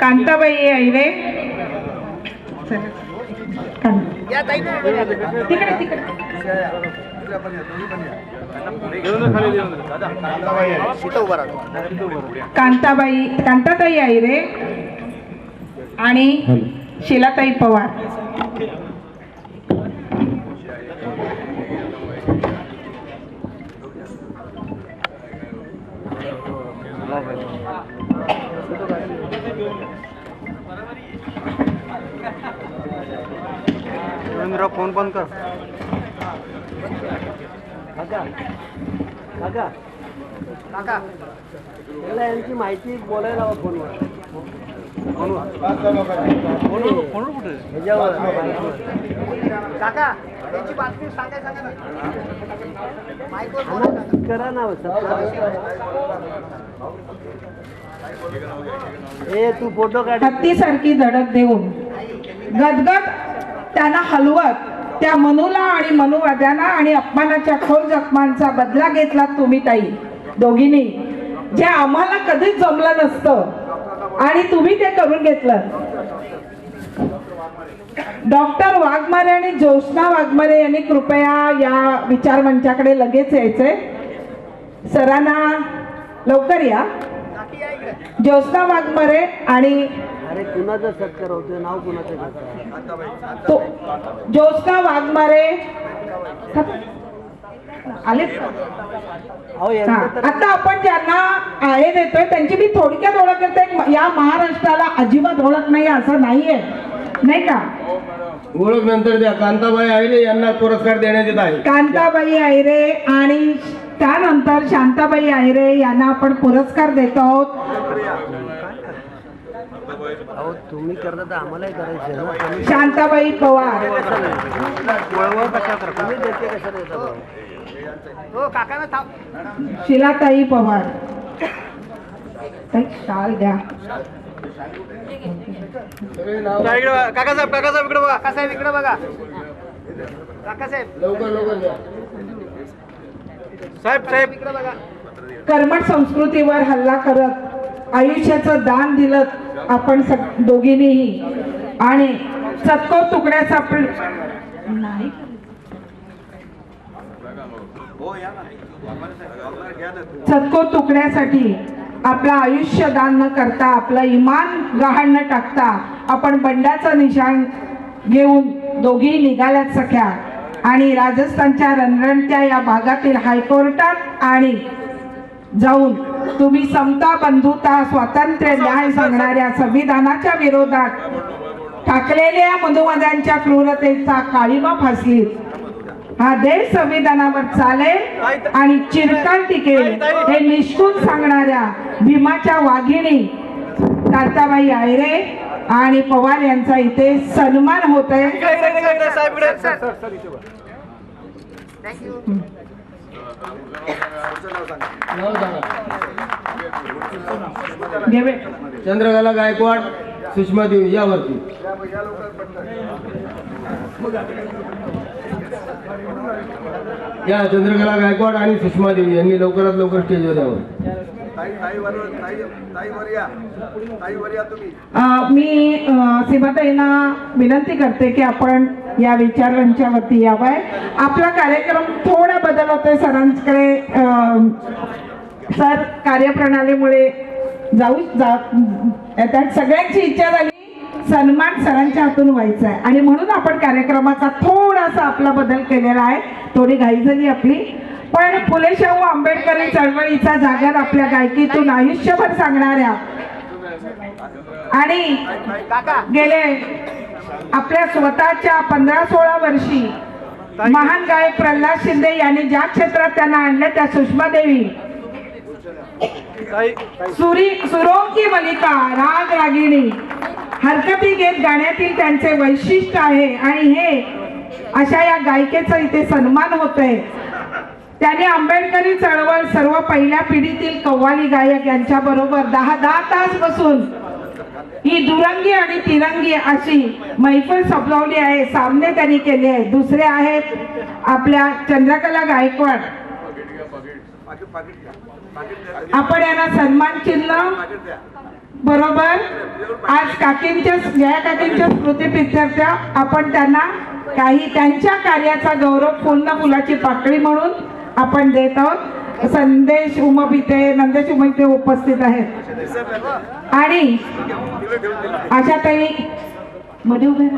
कांताबाई. कां- तिकडे तिकडे. कांताबाई कांताताई ऐरे आणि शिलाताई पवार. रवींद्र फोन बंद कर. त्याला यांची माहिती बोलायला हवं फोनवर. फोनवर. फोनवर फोनवर कुठे ह्याच्यावर. माईकवर. काका त्यांची बातमी सांगाय सांगा ना. करा ना. ए तू फोटो काढ. हत्तीसारखी धडक देऊन गदगद त्यांना हलवत त्या मनूला आणि मनुवाद्यांना आणि अपमानाच्या खोल जखमांचा बदला घेतला तुम्ही ताई दोघींनी. जे आम्हाला कधीच जमलं नसतं आणि तुम्ही ते करून घेतलं. डॉक्टर वाघमारे आणि ज्योत्ना वाघमारे यांनी कृपया या विचार मंचाकडे लगेच यायचंय. सरांना लवकर या. ज्योत्स्ना वाघमारे आणि अरे कुणाचं सत्कार होतोय? नाव कुणाचं ज्योत्स्ना वाघमारे. आले अहो हा. यांचं तर आता आपण ज्यांना आहे देतोय त्यांची मी थोडक्यात ओळख करते. या महाराष्ट्राला अजिबात ओळख नाही असं नाहीये. नाही का? ओळख नंतर द्या. कांताबाई आहिले यांना पुरस्कार देण्यात येत आहे. कांताबाई आयरे आणि त्यानंतर शांताबाई आयरे यांना आपण पुरस्कार देत आहोत. अहो तुम्ही करता तर आम्हालाही करायचं आहे ना. आम्ही शांताबाई पवार. हो शिलाताई पवार. शाल द्या. काकासाहेब काकासाहेब इकडे बघा. काकासाहेब इकडे बघा. काकासाहेब लवकर लवकर द्या साहेब साहेब. कर्मठ संस्कृतीवर हल्ला करत आयुष्याचं दान दिलं आपण दोघींनीही. आणि सत्तर तुकड्याचा प्र- नाही. सत्को तुकड्यासाठी आपलं आयुष्य दान न करता आपलं इमान गहाण न टाकता आपण बंडाचं निशाण घेऊन दोघी निघाल्यात सख्या. आणि राजस्थानच्या रणरणच्या या भागातील हायकोर्टात आणि जाऊन तुम्ही समता बंधुता स्वातंत्र्य न्याय सांगणाऱ्या संविधानाच्या विरोधात टाकलेल्या मधुमदांच्या क्रूरतेचा काळीमा फासली हा देश संविधानावर चालेल आणि चिरकाल टिकेल हे निष्ठून सांगणाऱ्या भीमाच्या वाघिणी कांताबाई आयरे आणि पवार यांचा इथे सन्मान होत आहे. चंद्रकला गायकवाड सुषमा देवी यावरती. या चंद्रकला गायकवाड आणि सुषमा देवी यांनी लवकरात लवकर स्टेजवर यावं. मी सीमाताईंना विनंती करते की आपण या विचारांच्या वरती यावाय आपला कार्यक्रम थोडा बदल होतोय सरांकडे. सर कार्यप्रणालीमुळे जाऊ जा त्यात सगळ्यांची इच्छा झाली सन्मान सरांच्या हातून व्हायचा आहे आणि म्हणून आपण कार्यक्रमाचा थोडासा आपला बदल केलेला आहे. थोडी घाई झाली आपली. पण फुले शाहू आंबेडकरी चळवळीचा जागर आपल्या गायकीतून आयुष्यभर सांगणाऱ्या. आणि गेले आपल्या स्वतःच्या पंधरा सोळा वर्षी महान गायक प्रल्हाद शिंदे यांनी ज्या क्षेत्रात त्यांना आणलं त्या सुषमा देवी. सुरी सुरोंकी मलिका राग रागिणी हरकती घेत गाण्यातील त्यांचे वैशिष्ट्य आहे आणि हे अशा या गायिकेचा इथे सन्मान होतोय. त्यांनी आंबेडकरी चळवळ सर्व पहिल्या पिढीतील कव्वाली गायक यांच्या बरोबर दहा दहा तास बसून ही दुरंगी आणि तिरंगी अशी मैफल सजवली आहे. सामने त्यांनी केले आहे दुसरे आहेत आपल्या चंद्रकला गायकवाड. आपण यांना सन्मान चिन्ह बरोबर आज काकींच्या जया काकींच्या स्मृतीप्रित्यर्थ आपण त्यांना काही त्यांच्या कार्याचा गौरव पूर्ण फुलाची पाकळी म्हणून आपण देत आहोत. संदेश उमपिते नंदेश उमपिते उपस्थित आहेत. आणि आशाताई मध्ये उभे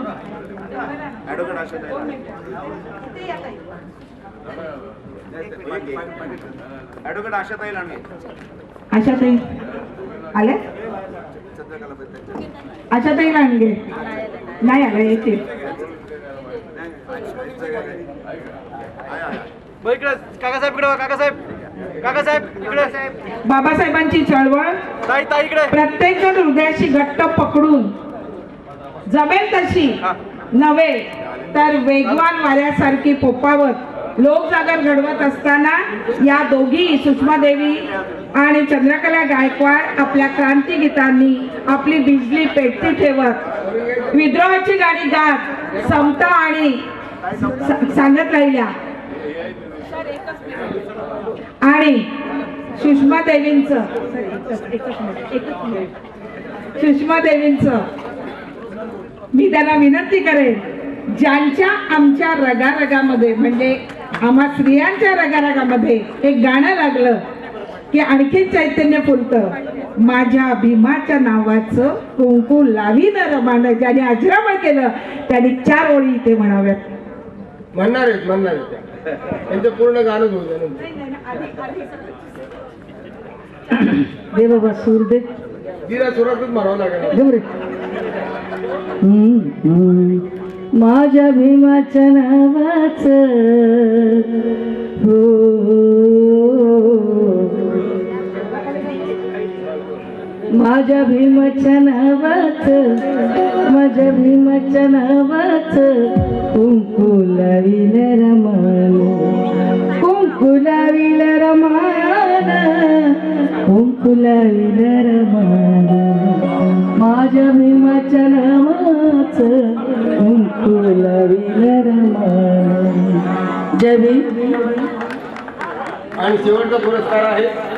लांडगे. आशाताई आले? आशाताई लांडगे. नाही आले बरं इकडे. काकासाहेब इकडे काकासाहेब. काकासाहेब इकडे. बाबासाहेबांची चळवळ ताई ताई इकडे. प्रत्येक जण हृदयाशी घट्ट पकडून. जमेल तशी. नव्हे तर वेगवान वाऱ्यासारखी पोपावत लोकजागर घडवत असताना या दोघी सुषमा देवी आणि चंद्रकला गायकवाड आपल्या क्रांती गीतांनी आपली बिजली पेटती ठेवत. विद्रोहाची गाणी गात समता आणि सांगत राहिल्या. आणि सुषमा देवींच सुषमा देवींच. मी त्यांना विनंती करेन ज्यांच्या आमच्या रगारगामध्ये म्हणजे आम्हा स्त्रियांच्या रगारगामध्ये एक गाणं लागलं की आणखी चैतन्य फुलतं. माझ्या भीमाच्या नावाचं कुंकू लावी न रमानं. ज्याने अजरामर केलं त्यांनी चार ओळी इथे म्हणाव्यात. म्हणणार आहेत म्हणणार आहेत त्या. त्यांचं पूर्ण गाणं होऊ द्या. दे बाबा सूर दे. तिला सुरुवातच म्हणावं लागेल. माझ्या भीमाच्या नावाच. हो माझ्या भीमाच्या नावाच माझ्या भीमाच्या नावाच कुंकू माझ्या भीमाच्या नावाच जय भीम. आणि शेवटचा पुरस्कार आहे.